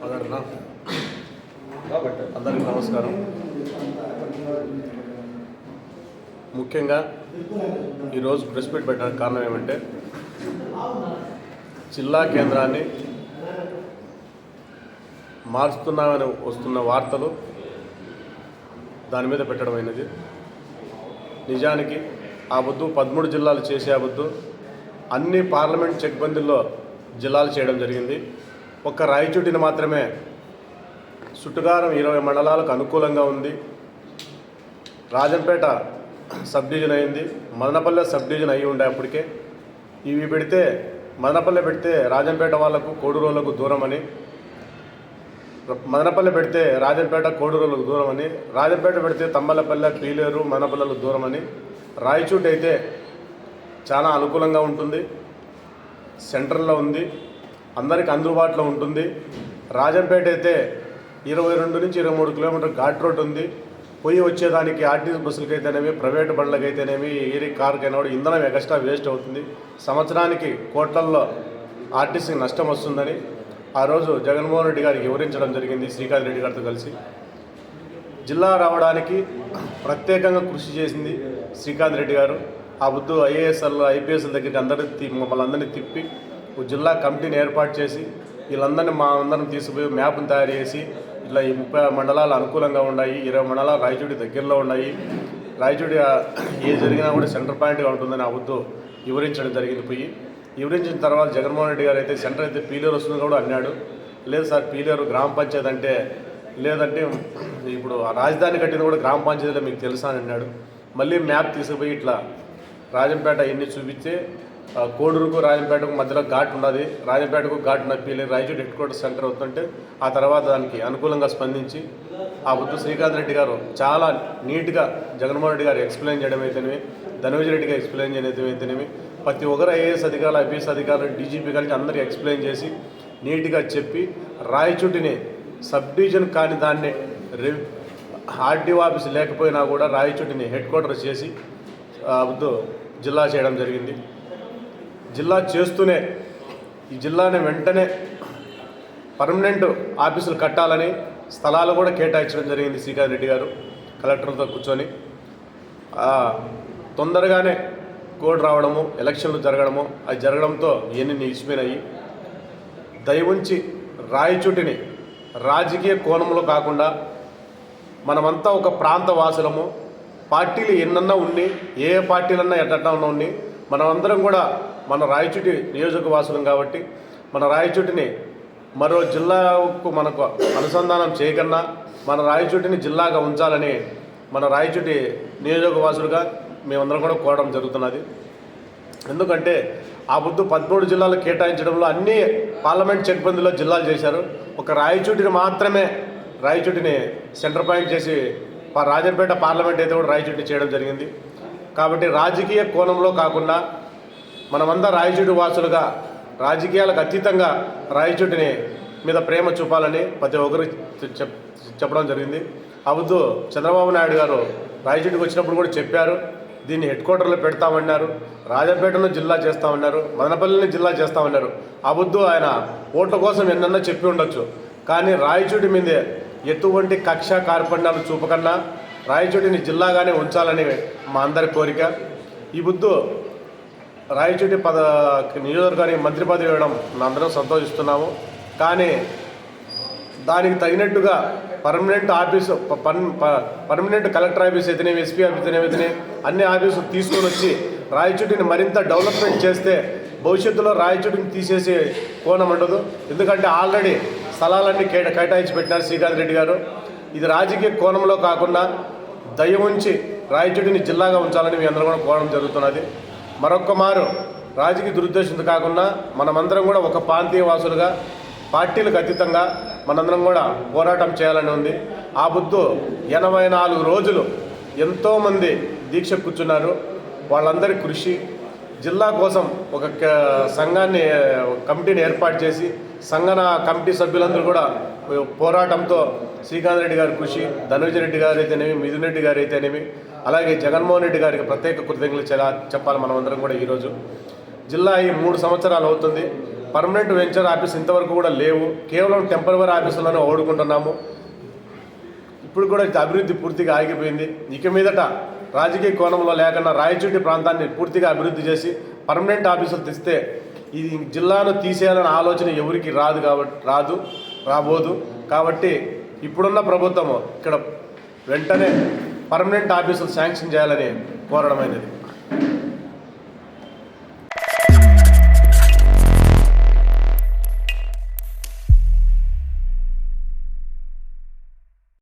మాట్లాడనా అందరికీ నమస్కారం. ముఖ్యంగా ఈరోజు ప్రెస్ మీట్ పెట్టడానికి కారణం ఏమంటే జిల్లా కేంద్రాన్ని మారుస్తున్నామని వస్తున్న వార్తలు దాని మీద పెట్టడమైనది నిజానికి ఆ బొద్దు పదమూడు జిల్లాలు చేసే ఆ బొద్దు అన్ని పార్లమెంట్ చెక్బందుల్లో జిల్లాలు చేయడం జరిగింది. ఒక్క రాయచోటిని మాత్రమే చుట్టుగారం ఇరవై మండలాలకు అనుకూలంగా ఉంది. రాజంపేట సబ్ డివిజన్ అయింది. మదనపల్లె సబ్ డివిజన్ అయి ఉండే అప్పటికే. ఇవి పెడితే మదనపల్లె పెడితే రాజంపేట వాళ్ళకు కోడూరులకు దూరం అని మదనపల్లె పెడితే రాజంపేట కోడూరులకు దూరం అని రాజంపేట పెడితే తమ్మలపల్లె పీలేరు మదనపల్లెలకు దూరం అని రాయచూటి అయితే చాలా అనుకూలంగా ఉంటుంది. సెంటర్లో ఉంది. అందరికి అందుబాటులో ఉంటుంది. రాజంపేట అయితే ఇరవై రెండు నుంచి ఇరవై మూడు కిలోమీటర్ ఘాట్ రోడ్ ఉంది. పోయి వచ్చేదానికి ఆర్టీసీ బస్సులకి అయితేనేమి ప్రైవేట్ బండ్లకైతేనేమి ఏరి కార్కైనా కూడా ఇంధనం ఎక్స్ట్రా వేస్ట్ అవుతుంది. సంవత్సరానికి కోట్లల్లో ఆర్టీసీకి నష్టం వస్తుందని ఆ రోజు జగన్మోహన్ రెడ్డి గారికి వివరించడం జరిగింది శ్రీకాంత్ రెడ్డి గారితో కలిసి. జిల్లా రావడానికి ప్రత్యేకంగా కృషి చేసింది శ్రీకాంత్ రెడ్డి గారు. ఆ బుద్ధు ఐఏఎస్ఎల్ ఐపీఎస్ఎల్ దగ్గరికి అందరినీ మమ్మల్ని అందరినీ తిప్పి జిల్లా కమిటీని ఏర్పాటు చేసి వీళ్ళందరినీ మా అందరం తీసుకుపోయి మ్యాప్ను తయారు చేసి ఇట్లా ఈ ముప్పై మండలాలు అనుకూలంగా ఉన్నాయి ఇరవై మండలాలు రాయచూడి దగ్గరలో ఉన్నాయి. రాయచూడి ఏ జరిగినా కూడా సెంటర్ పాయింట్గా ఉంటుందని ఆ వద్దు వివరించడం జరిగింది పోయి. వివరించిన తర్వాత జగన్మోహన్ రెడ్డి గారు అయితే సెంటర్ అయితే పీలేరు వస్తుంది కూడా అన్నాడు. లేదు సార్ పీలేరు గ్రామ పంచాయతీ అంటే లేదంటే ఇప్పుడు ఆ రాజధాని కట్టింది కూడా గ్రామ పంచాయతీలో మీకు తెలుసా అని అన్నాడు. మళ్ళీ మ్యాప్ తీసుకుపోయి ఇట్లా రాజంపేట ఎన్ని చూపిస్తే కోడూరుకు రాజంపేటకు మధ్యలో ఘాట్ ఉన్నది. రాజంపేటకు ఘాట్ నొప్పి పీలే హెడ్ క్వార్టర్ సెంటర్ అవుతుంటే ఆ తర్వాత దానికి అనుకూలంగా స్పందించి ఆ బుద్ధు శ్రీకాంత్ రెడ్డి గారు చాలా నీట్గా జగన్మోహన్ రెడ్డి గారు ఎక్స్ప్లెయిన్ చేయడం అయితేనేమి ధనుంజయ రెడ్డి గారు ఎక్స్ప్లెయిన్ చేయడం అయితేనేమి ప్రతి ఒక్కరు ఐఏఎస్ అధికారులు ఐపీఎస్ అధికారులు డీజీపీ గారికి అందరికీ ఎక్స్ప్లెయిన్ చేసి నీట్గా చెప్పి రాయచూటిని సబ్ డివిజన్ కాని దాన్ని రె ఆర్డీఓ ఆఫీస్ లేకపోయినా కూడా రాయచూటిని హెడ్ క్వార్టర్ చేసి ఆ, జిల్లా చేయడం జరిగింది. జిల్లా చేస్తూనే ఈ జిల్లాని వెంటనే పర్మనెంట్ ఆఫీసులు కట్టాలని స్థలాలు కూడా కేటాయించడం జరిగింది శ్రీకాంత్ రెడ్డి గారు కలెక్టర్తో కూర్చొని. తొందరగానే కోడ్ రావడము ఎలక్షన్లు జరగడము అది జరగడంతో ఇవన్నీ నిలిచిపోయినాయి. దయవుంచి రాయచూటిని రాజకీయ కోణంలో కాకుండా మనమంతా ఒక ప్రాంత వాసులము పార్టీలు ఎన్నన్నా ఉండి ఏ పార్టీలన్నా ఎట్టన్నా ఉండి మనమందరం కూడా మన రాయచూటి నియోజకవాసులం కాబట్టి మన రాయచూటిని మరో జిల్లాకు మనకు అనుసంధానం చేయకన్నా మన రాయచూటిని జిల్లాగా ఉంచాలని మన రాయచూటి నియోజకవాసులుగా మేమందరం కూడా కోరడం జరుగుతున్నది. ఎందుకంటే ఆ బుద్ధు పదమూడు జిల్లాలు కేటాయించడంలో అన్ని పార్లమెంట్ చెక్బందీలో జిల్లాలు చేశారు. ఒక రాయచూటిని మాత్రమే రాయచూటిని సెంటర్ పాయింట్ చేసి రాజంపేట పార్లమెంట్ అయితే కూడా రాయచూటిని చేయడం జరిగింది. కాబట్టి రాజకీయ కోణంలో కాకుండా మనమంతా రాయచూటి వాసులుగా రాజకీయాలకు అతీతంగా రాయచూటిని మీద ప్రేమ చూపాలని ప్రతి ఒక్కరు చెప్పడం జరిగింది. అవుతూ చంద్రబాబు నాయుడు గారు రాయచూటికి వచ్చినప్పుడు కూడా చెప్పారు. దీన్ని హెడ్ క్వార్టర్లో పెడతామన్నారు. రాజంపేటను జిల్లా చేస్తామన్నారు. మదనపల్లిని జిల్లా చేస్తామన్నారు. అబుద్దు ఆయన ఓట్ల కోసం ఎన్నన్నా చెప్పి ఉండొచ్చు. కానీ రాయచూటి మీదే ఎటువంటి కక్ష కార్పణ్యాలు చూపకన్నా రాయచూటిని జిల్లాగానే ఉంచాలని మా అందరి కోరిక. ఈ బుద్ధు రాయచూటి పద నియోజకవర్గానికి మంత్రి పదవి ఇవ్వడం అందరం సంతోషిస్తున్నాము. కానీ దానికి తగినట్టుగా పర్మనెంట్ ఆఫీసు పన్- పర్మనెంట్ కలెక్టర్ ఆఫీస్ అయితేనేమి ఎస్పీ ఆఫీస్ అయితేనే అన్ని ఆఫీసు తీసుకొని వచ్చి రాయచూటిని మరింత డెవలప్మెంట్ చేస్తే భవిష్యత్తులో రాయచూటిని తీసేసి కోణం ఉండదు. ఎందుకంటే ఆల్రెడీ స్థలాలన్నీ కేట కేటాయించి పెట్టినారు శ్రీకాంత్ రెడ్డి గారు. ఇది రాజకీయ కోణంలో కాకుండా దయ ఉంచి రాయచూటిని జిల్లాగా ఉంచాలని మీ అందరూ కూడా కోరడం జరుగుతున్నది. మరొక్క మారు రాజకీయ దురుద్దేశంతో కాకుండా మనమందరం కూడా ఒక ప్రాంతీయ వాసులుగా పార్టీలకు అతీతంగా మనందరం కూడా పోరాటం చేయాలని ఉంది. ఆ బుద్ధు ఎనభై నాలుగు రోజులు ఎంతోమంది దీక్ష కూర్చున్నారు. వాళ్ళందరి కృషి జిల్లా కోసం ఒక సంఘాన్ని కమిటీని ఏర్పాటు చేసి సంఘన కమిటీ సభ్యులందరూ కూడా పోరాటంతో శ్రీకాంత్ రెడ్డి గారి కృషి ధనుంజయ రెడ్డి గారు అయితేనేమి మిథున్ రెడ్డి గారు అయితేనేమి అలాగే జగన్మోహన్ రెడ్డి గారికి ప్రత్యేక కృతజ్ఞతలు చెలా- చెప్పాలి మనమందరం కూడా ఈరోజు. జిల్లా ఈ మూడు సంవత్సరాలు అవుతుంది. పర్మనెంట్ వెంచర్ ఆఫీస్ ఇంతవరకు కూడా లేవు. కేవలం టెంపరవరీ ఆఫీసులను ఓడుకుంటున్నాము. ఇప్పుడు కూడా అభివృద్ధి పూర్తిగా ఆగిపోయింది. ఇక మీదట రాజకీయ కోణంలో లేకుండా రాయచూటి ప్రాంతాన్ని పూర్తిగా అభివృద్ధి చేసి పర్మనెంట్ ఆఫీసులు తెస్తే ఈ జిల్లాను తీసేయాలనే ఆలోచన ఎవరికి రాదు కాబట్టి రాదు రాబోదు. కాబట్టి ఇప్పుడున్న ప్రభుత్వము ఇక్కడ వెంటనే పర్మనెంట్ ఆఫీసులు శాంక్షన్ చేయాలని కోరడమైనది.